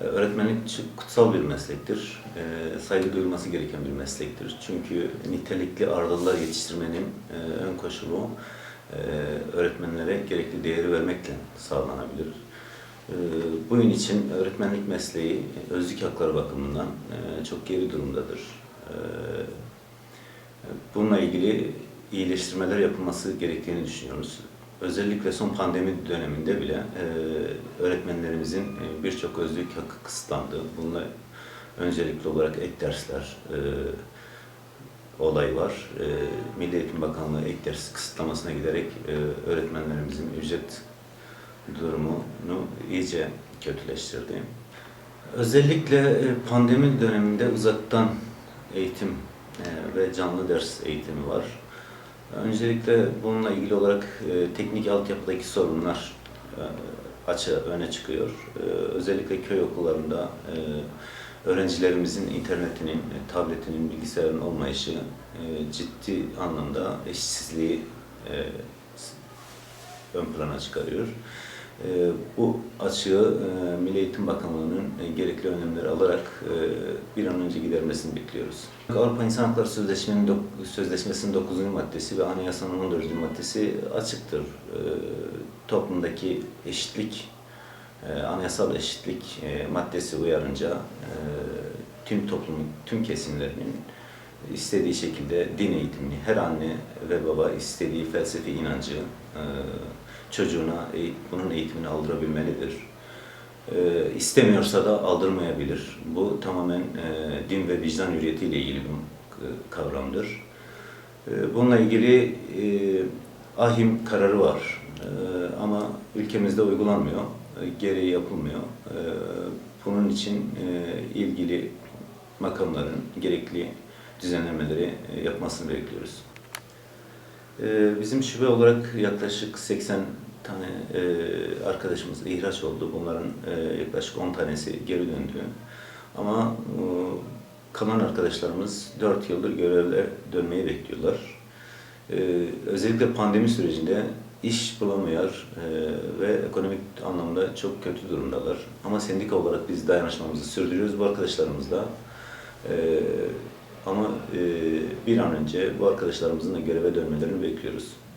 E, Öğretmenlik kutsal bir meslektir. E, Saygı duyulması gereken bir meslektir. Çünkü nitelikli ardıllar yetiştirmenin e, ön koşulu e, öğretmenlere gerekli değeri vermekle sağlanabilir. E, Bunun için öğretmenlik mesleği özlük hakları bakımından e, çok geri durumdadır. E, Bununla ilgili iyileştirmeler yapılması gerektiğini düşünüyoruz. Özellikle son pandemi döneminde bile e, öğretmenlerimizin e, birçok özlük hakkı kısıtlandı. Bununla öncelikli olarak ek dersler e, olay var. E, Milli Eğitim Bakanlığı ek ders kısıtlamasına giderek e, öğretmenlerimizin ücret durumunu iyice kötüleştirdi. Özellikle e, pandemi döneminde uzaktan eğitim e, ve canlı ders eğitimi var. Öncelikle bununla ilgili olarak e, teknik altyapıdaki sorunlar e, açı öne çıkıyor. E, özellikle köy okullarında e, öğrencilerimizin internetinin, e, tabletinin, bilgisayarın olmayışı e, ciddi anlamda eşitsizliği e, ön plana çıkarıyor. E, bu açığı e, Milli Eğitim Bakanlığı'nın e, gerekli önlemleri alarak e, bir an önce gidermesini bekliyoruz. Avrupa İnsan Hakları Sözleşmesi'nin Sözleşmesi'nin 9. maddesi ve Anayasanın 14. maddesi açıktır. E, toplumdaki eşitlik, anayasal eşitlik maddesi uyarınca tüm toplumun, tüm kesimlerinin istediği şekilde din eğitimini, her anne ve baba istediği felsefi inancı e, çocuğuna eğit- bunun eğitimini aldırabilmelidir. E, istemiyorsa da aldırmayabilir. Bu tamamen e, din ve vicdan hürriyetiyle ilgili bir e, kavramdır. E, bununla ilgili e, ahim kararı var E, ama ülkemizde uygulanmıyor, e, gereği yapılmıyor. E, bunun için e, ilgili makamların gerekli düzenlemeleri e, yapmasını bekliyoruz. Ee, Bizim şube olarak yaklaşık 80 tane e, arkadaşımız ihraç oldu. Bunların e, yaklaşık 10 tanesi geri döndü. Ama e, kalan arkadaşlarımız 4 yıldır görevle dönmeyi bekliyorlar. E, Özellikle pandemi sürecinde iş bulamıyor e, ve ekonomik anlamda çok kötü durumdalar. Ama sendika olarak biz dayanışmamızı sürdürüyoruz bu arkadaşlarımızla. Ama e, bir an önce bu arkadaşlarımızın da göreve dönmelerini bekliyoruz.